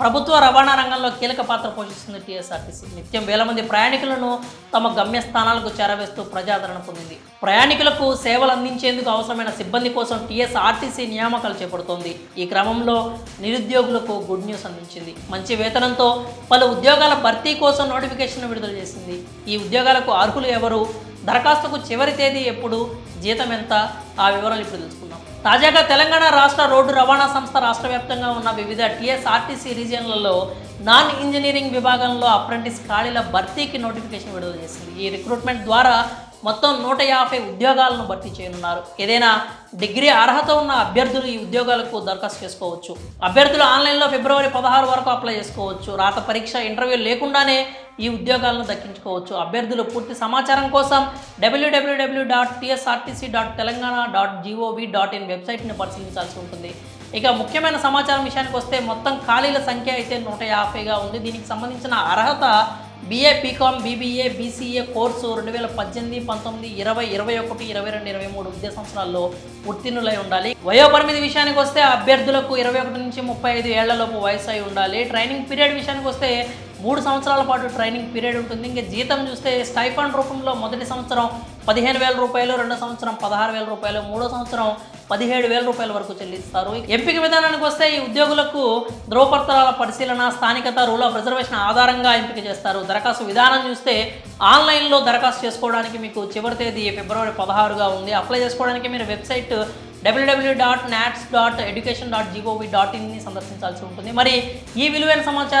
ప్రభుత్వ రవాణా రంగంలో కీలక పాత్ర పోషిస్తుంది టీఎస్ఆర్టీసీ. నిత్యం వేల మంది ప్రయాణికులను తమ గమ్యస్థానాలకు చేరవేస్తూ ప్రజాదరణ పొందింది. ప్రయాణికులకు సేవలు అందించేందుకు అవసరమైన సిబ్బంది కోసం టీఎస్ఆర్టీసీ నియామకాలు చేపడుతోంది. ఈ క్రమంలో నిరుద్యోగులకు గుడ్ న్యూస్ అందించింది. మంచి వేతనంతో పలు ఉద్యోగాల భర్తీ కోసం నోటిఫికేషన్ విడుదల చేసింది. ఈ ఉద్యోగాలకు అర్హులు ఎవరు? దరఖాస్తుకు చివరి తేదీ ఎప్పుడు? జీతం ఎంత ఆ వివరాలు ఇప్పుడు తెలుసుకుందాం. తాజాగా తెలంగాణ రాష్ట్ర రోడ్డు రవాణా సంస్థ రాష్ట్ర వ్యాప్తంగా ఉన్న వివిధ టీఎస్ఆర్టీసీ రీజియన్లలో నాన్ ఇంజనీరింగ్ విభాగంలో అప్రెంటిస్ ఖాళీల భర్తీకి నోటిఫికేషన్ విడుదల చేసింది. ఈ రిక్రూట్మెంట్ ద్వారా మొత్తం నూట యాభై ఉద్యోగాలను భర్తీ చేయనున్నారు. ఏదైనా డిగ్రీ అర్హత ఉన్న అభ్యర్థులు ఈ ఉద్యోగాలకు దరఖాస్తు చేసుకోవచ్చు. అభ్యర్థులు ఆన్లైన్లో ఫిబ్రవరి పదహారు వరకు అప్లై చేసుకోవచ్చు. రాత పరీక్ష ఇంటర్వ్యూ లేకుండానే ఈ ఉద్యోగాలను దక్కించుకోవచ్చు. అభ్యర్థులు పూర్తి సమాచారం కోసం W W W dot TSRTC dot Telangana dot GOV dot in వెబ్సైట్ని పరిశీలించాల్సి ఉంటుంది. ఇక ముఖ్యమైన సమాచారం విషయానికి వస్తే మొత్తం ఖాళీల సంఖ్య అయితే నూట యాభైగా ఉంది. దీనికి సంబంధించిన అర్హత BA BCom BBA BCA course రెండు వేల పద్దెనిమిది పంతొమ్మిది ఇరవై ఇరవై ఒకటి ఇరవై రెండు ఇరవై మూడు విద్యా సంవత్సరాల్లో ఉత్తీర్ణులై ఉండాలి. వయోపరిమితి విషయానికి వస్తే అభ్యర్థులకు ఇరవై ఒకటి నుంచి ముప్పై ఐదు ఏళ్ళలోపు వయసు అయి ఉండాలి. ట్రైనింగ్ పీరియడ్ విషయానికి వస్తే మూడు సంవత్సరాల పాటు ట్రైనింగ్ పీరియడ్ ఉంటుంది. ఇంకా జీతం చూస్తే స్టైఫండ్ రూపంలో మొదటి సంవత్సరం పదిహేను వేల రూపాయలు రెండో సంవత్సరం పదహారు వేల రూపాయలు మూడో సంవత్సరం పదిహేడు వేల రూపాయల వరకు చెల్లిస్తారు. ఎంపిక విధానానికి వస్తే ఈ ఉద్యోగులకు ధ్రువపత్రాల పరిశీలన స్థానికత రూల్ ఆఫ్ రిజర్వేషన్ ఆధారంగా ఎంపిక చేస్తారు. దరఖాస్తు విధానం చూస్తే ఆన్లైన్లో దరఖాస్తు చేసుకోవడానికి మీకు చివరి తేదీ ఫిబ్రవరి పదహారుగా ఉంది. అప్లై చేసుకోవడానికి మీరు website W W dot NATS dot education dot GOV dot ఇన్ని సందర్శించాల్సి ఉంటుంది. మరి ఈ విలువైన సమాచారం